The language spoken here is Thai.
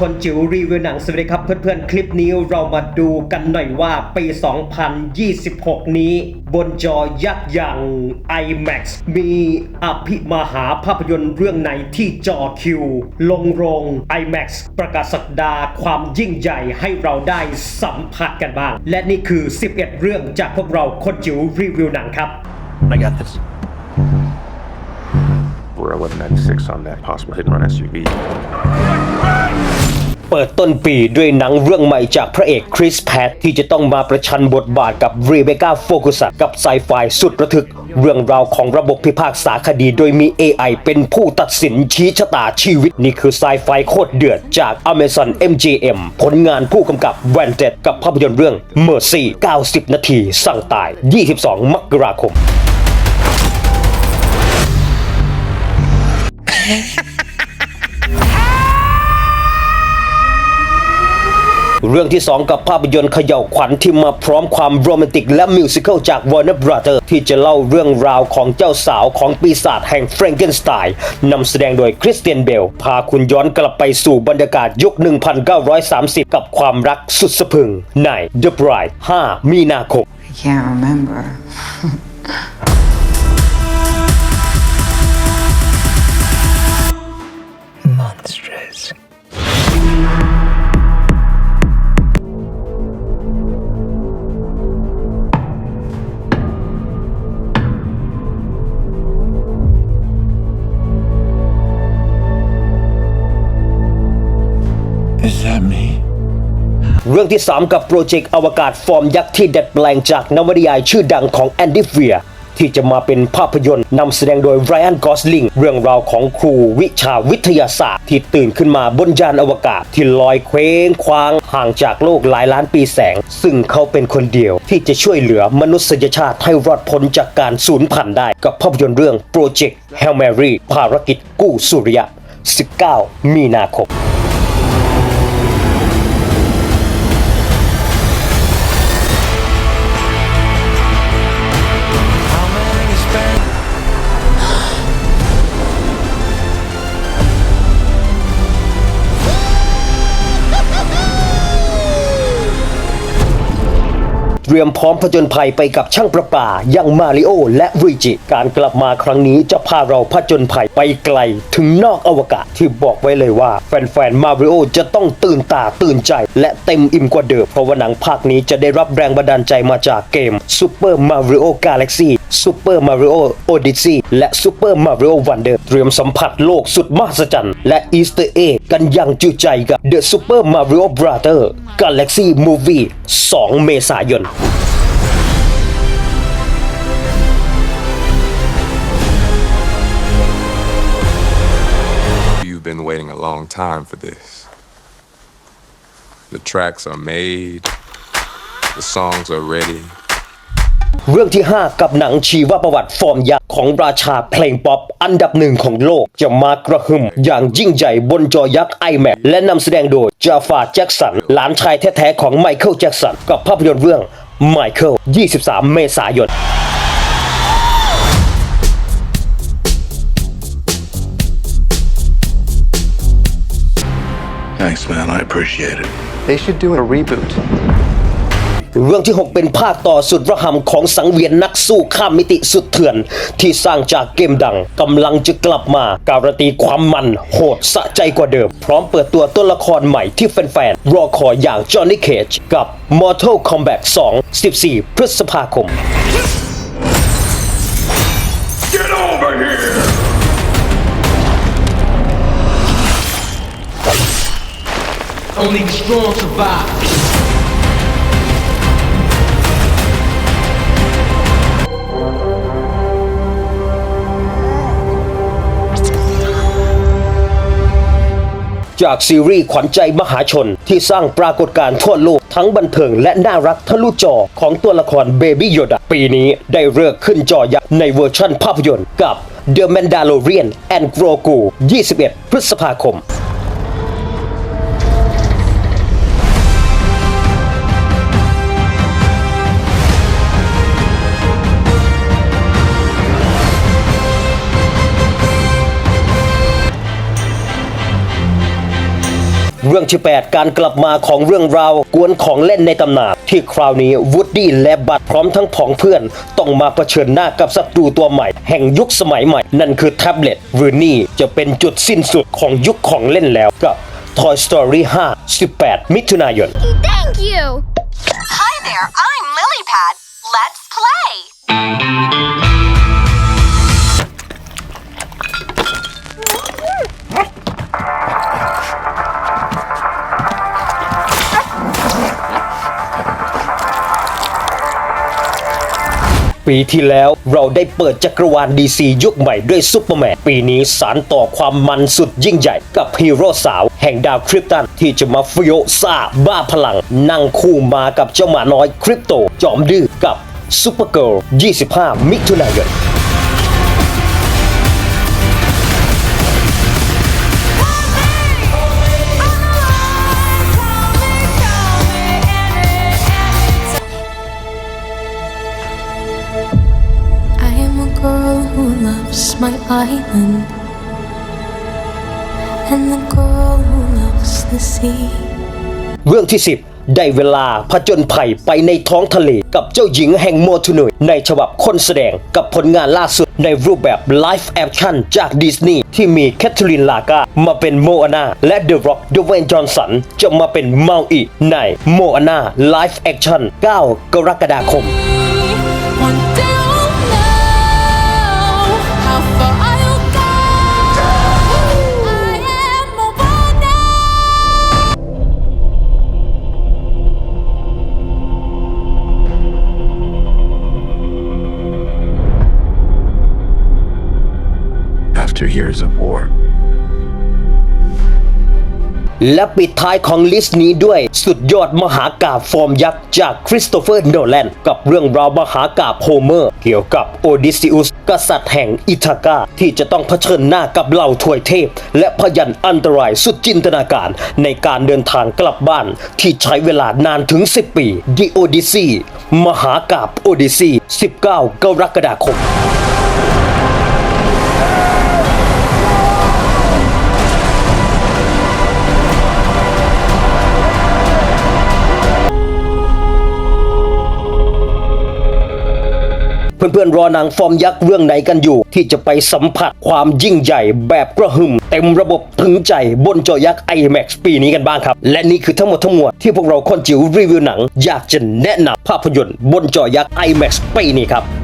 คนจิ๋วรีวิวหนังสวัสดีครับเพื่อนๆ คลิปนี้เรามาดูกันหน่อยว่าปี 2026 นี้ บนจอยักษ์อย่าง IMAX มีอภิมหาภาพยนตร์เรื่องไหนที่จอคิว ลงโรง IMAX ประกาศสักดาความยิ่งใหญ่ให้เราได้สัมผัสกันบ้าง และนี่คือ 11 เรื่องจากพวกเราคนจิ๋วรีวิวหนังครับ I got this. We're 1196 on that possible hit and run SUV. เปิดต้นปีด้วยหนังเรื่องใหม่จากพระเอกคริสแพทที่จะต้องมาประชันบทบาทกับรีเบค a าโฟกุสักับไซไฟสุดระทึก เรื่องราวของระบบพิพากษาคดีโดยมี AI เป็นผู้ตัดสินชี้ชะตาชีวิต นี่คือไซไฟโคตรเดือดจาก Amazon MGM ผลงานผู้กำกับ w a n t e d กับภาพยนตร์เรื่อง Mercy 90 นาที สั่งตาย 22 มกราคม เรื่องที่ 2 กับภาพยนตร์เขย่าวขวัญที่มาพร้อมความโรแมนติกและมิวสิควลจาก Warner Brothers ที่จะเล่าเรื่องราวของเจ้าสาวของปีศาจแห่งแฟรงเกนสไตน์นำแสดงโดยคริสเตียนเบล พาคุณย้อนกลับไปสู่บรรยากาศยุค 1930 กับความรักสุดสะพึงใน The Bride 5 มีนาคม I can't remember. Me? เรื่องที่ 3 กับโปรเจกต์อวกาศฟอร์มยักษ์ที่ดัดแปลงจากนวนิยายชื่อดังของแอนดี้เฟียที่จะมาเป็นภาพยนตร์นำแสดงโดยไรอันกอสลิงเรื่องราวของครูวิชาวิทยาศาสตร์ ที่ตื่นขึ้นมาบนยานอวกาศ ที่ลอยเคว้งคว้างห่างจากโลกหลายล้านปีแสง ซึ่งเขาเป็นคนเดียว ที่จะช่วยเหลือมนุษยชาติให้รอดพ้นจากการสูญพันธุ์ได้ กับภาพยนตร์เรื่องโปรเจกต์ Hail Mary ภารกิจกู้สุริยะ 19 มีนาคม เตรียมพร้อมผจญภัยไปกับช่างประปาอย่างมาริโอและรุยจิ การกลับมาครั้งนี้จะพาเราผจญภัยไปไกลถึงนอกอวกาศที่บอกไว้เลยว่า แฟนๆมาริโอจะต้องตื่นตาตื่นใจ และเต็มอิ่มกว่าเดิม เพราะว่าหนังภาคนี้จะได้รับแรงบันดาลใจมาจากเกม Super Mario Galaxy Super Mario Odyssey และ Super Mario Wonder เตรียมสัมผัสโลกสุดมหัศจรรย์และอีสเตอร์เอกันอย่างจุใจกับ The Super Mario Brother Galaxy Movie 2 เมษายน You've been waiting a long time for this. The tracks are made, the songs are ready. เรื่องที่ 5 กับหนังชีวประวัติฟอร์มยักษ์ของราชาเพลงป๊อปอันดับหนึ่งของโลกจะมากระหึ่มอย่างยิ่งใหญ่บนจอยักษ์ iMac และนำแสดงโดยจาฟาแจ็กสัน หลานชายแท้ๆของไมเคิลแจ็กสัน กับภาพยนตร์เรื่อง ไมเคิล 23 เมษายน Thanks, man. I appreciate it. They should do a reboot. เรื่องที่ 6 เป็นภาคต่อสุดระหำของสังเวียนนักสู้ข้ามมิติสุดเถื่อน ที่สร้างจากเกมดังกำลังจะกลับมา การันตีความมันโหดสะใจกว่าเดิม พร้อมเปิดตัวตัวละครใหม่ที่แฟนๆรอคอยอย่างจอห์นนี่เคจกับ Mortal Kombat 2 14 พฤษภาคม Get over here! จากซีรีส์ขวัญใจมหาชนที่สร้างปรากฏการณ์ทั่วโลกทั้งบันเทิงและน่ารักทะลุจอของตัวละครเบบี้โยดะปีนี้ได้เลิกขึ้นจอยักษ์ในเวอร์ชั่นภาพยนตร์กับ The Mandalorian and Grogu 21 พฤษภาคม รื่องที่ 8 การกลับมาของเรื่องราวกวนของเล่นในตำนานที่คราวนี้วูดดี้และบัตพร้อมทั้งผองเพื่อน ต้องมาเผชิญหน้ากับศัตรูตัวใหม่ แห่งยุคสมัยใหม่ นั่นคือแท็บเล็ตหรือนี่จะเป็นจุดสิ้นสุดของยุคของเล่นแล้วกับ Toy Story 5 18 มิถุนายน Thank you! Hi there, I'm Lilypad. Let's play! ปีที่แล้วเราได้เปิดจักรวาล DC ยุคใหม่ด้วยซูเปอร์แมน ปีนี้สารต่อความมันสุดยิ่งใหญ่กับฮีโร่สาว แห่งดาวคริปตันที่จะมาฟิโอซ่าบ้าพลัง นั่งคู่มากับเจ้าหมาน้อยคริปโต จอมดื้อกับซูเปอร์เกิร์ล 25 มิถุนายน my island, and the girl who loves the sea. เรื่องที่ 10 ได้เวลาผจญภัยไปในท้องทะเล กับเจ้าหญิงแห่งโมทูนุยในฉบับคนแสดงกับผลงานล่าสุดในรูปแบบไลฟ์แอคชั่นจากดิสนีย์ที่มีแคทเธอรีนลากามาเป็นโมอานาและเดอะร็อกเดเวนจอห์นสันจะมาเป็นเมาอีในโมอานาไลฟ์แอคชั่น9 กรกฎาคม After years of war, และปิดท้ายของลิสต์นี้ด้วยสุดยอดมหากาบฟอร์มยักษ์จากคริสโตเฟอร์โนแลนกับเรื่องราวมหากาบโฮเมอร์ เกี่ยวกับโอดิซิอุสกษัตริย์แห่งอิทากา ที่จะต้องเผชิญหน้ากับเหล่าถวยเทพ และพยันอันตรายสุดจินตนาการ ในการเดินทางกลับบ้าน ที่ใช้เวลานานถึง 10 ปี The Odyssey มหากาบโอดิซี 19 กรกฎาคม เพื่อนๆ รอหนังฟอร์มยักษ์เรื่องไหนกันอยู่ ที่จะไปสัมผัสความยิ่งใหญ่แบบกระหึ่มเต็มระบบถึงใจบนจอยักษ์ IMAX ปีนี้กันบ้างครับ และนี่คือทั้งหมดทั้งมวลที่พวกเราคนจิ๋วรีวิวหนัง อยากจะแนะนำภาพยนตร์บนจอยักษ์ IMAX ปีนี้ครับ